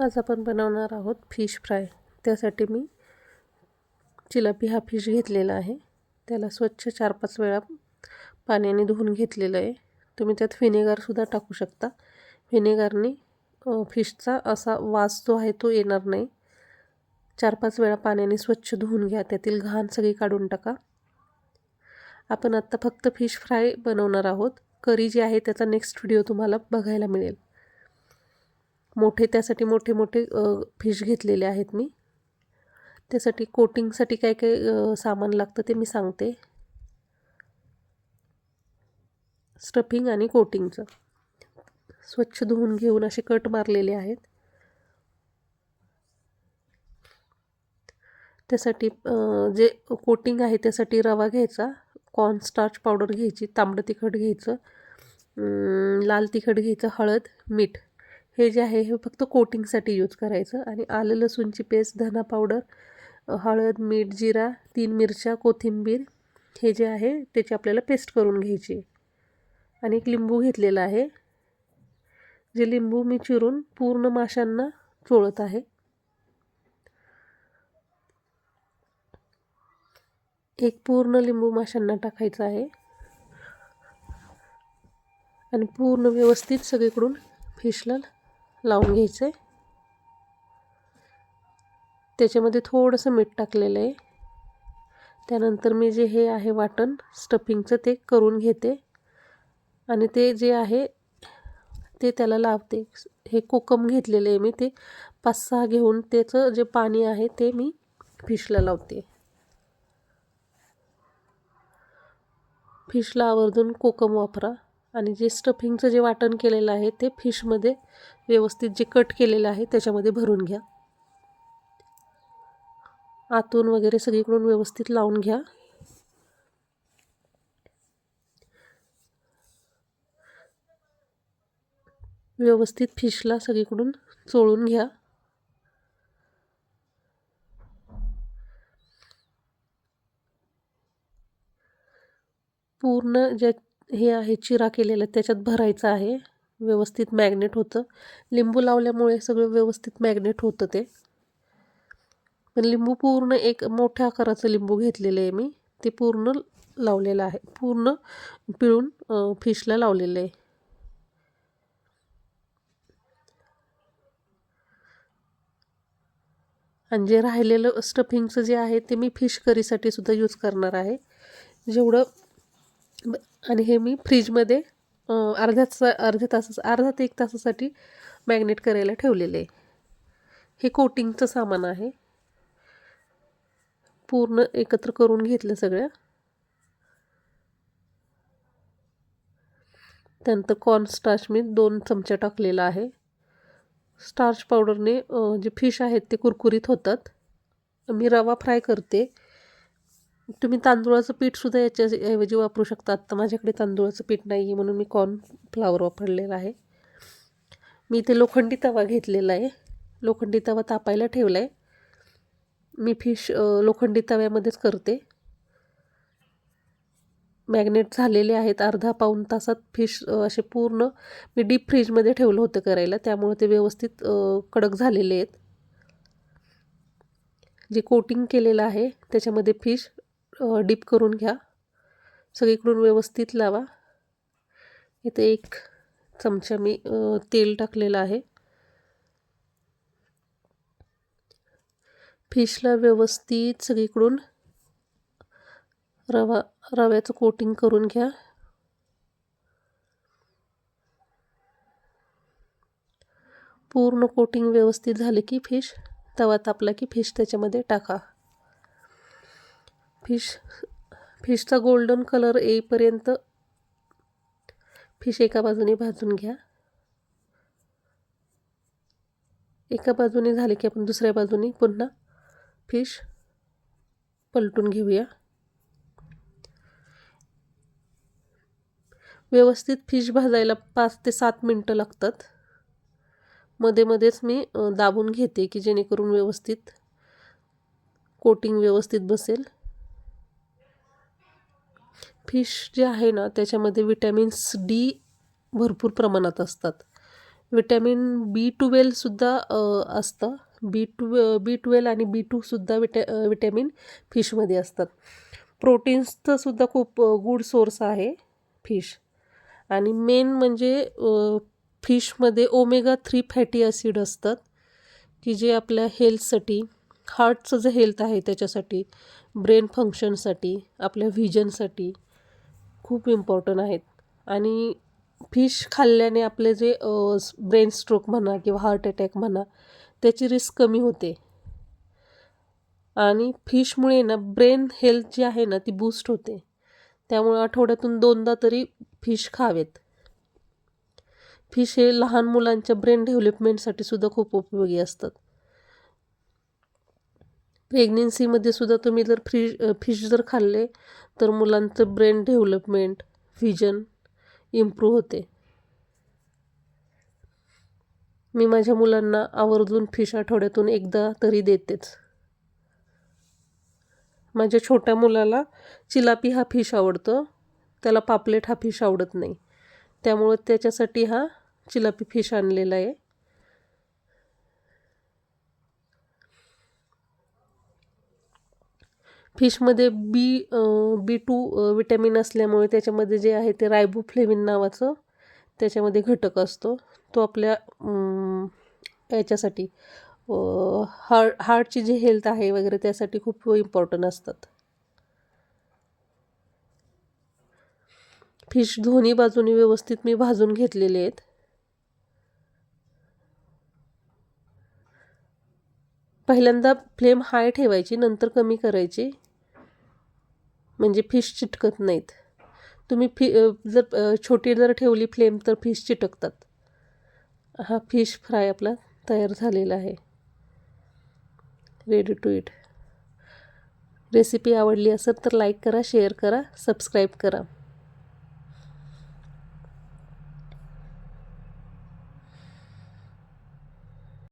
आज आपण बनवणार आहोत फिश फ्राय. त्यासाठी मी चिलापी हा फिश घेतलेला आहे. त्याला स्वच्छ चार पाच वेळा पाण्याने धुवून घेतलेलं आहे. तुम्ही त्यात व्हिनेगारसुद्धा टाकू शकता. व्हिनेगारने फिशचा असा वास जो आहे तो येणार नाही. चार पाच वेळा पाण्याने स्वच्छ धुवून घ्या. त्यातील घाण सगळी काढून टाका. आपण आत्ता फक्त फिश फ्राय बनवणार आहोत. करी जी आहे त्याचा नेक्स्ट व्हिडिओ तुम्हाला बघायला मिळेल. मोठे त्यासाठी मोठे मोठे फिश घेतलेले आहेत मी. त्यासाठी कोटिंगसाठी काय काय सामान लागतं ते मी सांगते. स्टफिंग आणि कोटिंगचं स्वच्छ धुवून घेऊन असे कट मारलेले आहेत. त्यासाठी जे कोटिंग आहे त्यासाठी रवा घ्यायचा कॉर्नस्टार्च पावडर घ्यायची तांबडं तिखट घ्यायचं लाल तिखट घ्यायचं हळद मीठ. हे जे आहे हे फक्त कोटिंगसाठी यूज करायचं. आणि आलं लसूणची पेस्ट धना पावडर हळद मीठ जिरा तीन मिरच्या कोथिंबीर हे जे आहे त्याची आपल्याला पेस्ट करून घ्यायची. आणि एक लिंबू घेतलेला आहे. जे लिंबू मी चिरून पूर्ण माशांना चोळत आहे. एक पूर्ण लिंबू माशांना टाकायचा आहे. आणि पूर्ण व्यवस्थित सगळीकडून फिशला लावून घ्यायचं. आहे त्याच्यामध्ये थोडंसं मीठ टाकलेलं आहे. त्यानंतर मी जे हे आहे वाटण स्टफिंगचं ते करून घेते. आणि ते जे आहे ते त्याला लावते. हे कोकम घेतलेले आहे मी ते पाच सहा घेऊन त्याचं जे पाणी आहे ते मी फिशला लावते. फिशला आवर्जून कोकम वापरा. आणि जे स्टफिंगचं जे वाटण केलेलं आहे ते फिशमध्ये व्यवस्थित जे कट केलेलं आहे त्याच्यामध्ये भरून घ्या. आतून वगैरे सगळीकडून व्यवस्थित लावून घ्या. व्यवस्थित फिशला सगळीकडून चोळून घ्या. पूर्ण ज्या हे आहे चिरा केलेला त्याच्यात भरायचं आहे. व्यवस्थित मॅग्नेट होतं. लिंबू लावल्यामुळे सगळं व्यवस्थित मॅग्नेट होतं ते. पण लिंबू पूर्ण एक मोठ्या आकाराचं लिंबू घेतलेलं आहे मी. ते पूर्ण लावलेलं आहे. पूर्ण पिळून फिशला लावलेलं आहे. आणि जे राहिलेलं स्टफिंगचं जे आहे ते मी फिश करीसाठी सुद्धा यूज करणार आहे. जेवढं आणि हे मी फ्रीजमध्ये अर्ध्याच अर्ध्या तासा अर्धा ते एक तासासाठी मॅग्नेट करायला ठेवलेले आहे. हे कोटिंगचं सामान आहे. पूर्ण एकत्र करून घेतलं सगळ्या. त्यानंतर कॉर्नस्टार्च मी दोन चमचे टाकलेला आहे. स्टार्च पावडरने जे फिश आहेत ते कुरकुरीत होतात. मी रवा फ्राय करते. तुम्ही तांदूळाचं पीठसुद्धा याच्याऐवजी वापरू शकता. आत्ता माझ्याकडे तांदूळाचं पीठ नाही आहे म्हणून मी कॉर्न फ्लावर वापरलेला आहे. मी इथे लोखंडी तवा घेतलेला आहे. लोखंडी तवा तापायला ठेवला आहे मी फिश लोखंडी तव्यामध्येच करते. मॅग्नेट झालेले आहेत. अर्धा पाऊन तासात फिश असे पूर्ण मी डीप फ्रीजमध्ये ठेवलं होतं करायला. त्यामुळे ते व्यवस्थित कडक झालेले आहेत. जे कोटिंग केलेलं आहे त्याच्यामध्ये फिश डीप करून घ्या. सगळीकडून व्यवस्थित लावा. इथे एक चमचा मी तेल टाकलेलं आहे. फिशला व्यवस्थित सगळीकडून रवा रव्याचं कोटिंग करून घ्या. पूर्ण कोटिंग व्यवस्थित झाले की फिश तवा तापला की फिश त्याच्यामध्ये टाका. फिश फिशचा गोल्डन कलर येईपर्यंत फिश एका बाजूने भाजून घ्या. एका बाजूने झाले की आपण दुसऱ्या बाजूने पुन्हा फिश पलटून घेऊया. व्यवस्थित फिश भाजायला पाच ते सात मिनटं लागतात. मध्ये मध्येच मी दाबून घेते की जेणेकरून व्यवस्थित कोटिंग व्यवस्थित बसेल. फिश जे आहे ना त्याच्यामध्ये विटॅमिन्स डी भरपूर प्रमाणात असतात. विटॅमिन बी ट्वेलसुद्धा असतं. बी टू बी ट्वेल्व आणि बी टूसुद्धा विटॅ विटॅमिन फिशमध्ये असतात. प्रोटीन्सचं सुद्धा खूप गुड सोर्स आहे फिश. आणि मेन म्हणजे फिशमध्ये ओमेगा थ्री फॅटी ॲसिड असतात की जे आपल्या हेल्थसाठी हार्टचं जे हेल्थ आहे त्याच्यासाठी ब्रेन फंक्शनसाठी आपल्या व्हिजनसाठी खूप इम्पॉर्टंट आहेत. आणि फिश खाल्ल्याने आपले जे ब्रेन स्ट्रोक म्हणा किंवा हार्ट अटॅक म्हणा त्याची रिस्क कमी होते. आणि फिशमुळे ना ब्रेन हेल्थ जी आहे ना ती बूस्ट होते. त्यामुळे आठवड्यातून दोनदा तरी फिश खावेत. फिश हे लहान मुलांच्या ब्रेन डेव्हलपमेंटसाठी सुद्धा खूप उपयोगी असतात. प्रेग्नेन्सीमध्ये सुद्धा तुम्ही जर फ्री फिश जर खाल्ले तर मुलांचं ब्रेन डेव्हलपमेंट व्हिजन इम्प्रूव्ह होते. मी माझ्या मुलांना आवर्जून फिश आठवड्यातून एकदा तरी देतेच. माझ्या छोट्या मुलाला चिलापी हा फिश आवडतो त्याला पापलेट हा फिश आवडत नाही. त्यामुळं त्याच्यासाठी हा चिलापी फिश आणलेला आहे. फिशमध्ये बी बी टू विटॅमिन असल्यामुळे त्याच्यामध्ये जे आहे ते रायबोफ्लेविन नावाचं त्याच्यामध्ये घटक असतो. तो आपल्या याच्यासाठी हार्ट हार्टची जी हेल्थ आहे वगैरे त्यासाठी खूप इम्पॉर्टंट असतात. फिश दोन्ही बाजूनी व्यवस्थित मी भाजून घेतलेले आहेत. पहिल्यांदा फ्लेम हाय ठेवायची नंतर कमी करायची. म्हणजे फिश चिटकत नाहीत. तुम्ही फि जर छोटी जर ठेवली फ्लेम तर फिश चिटकतात. हा फिश फ्राय आपला तयार झालेला आहे. रेडी टू इट रेसिपी आवडली असेल तर लाईक करा शेअर करा सबस्क्राईब करा.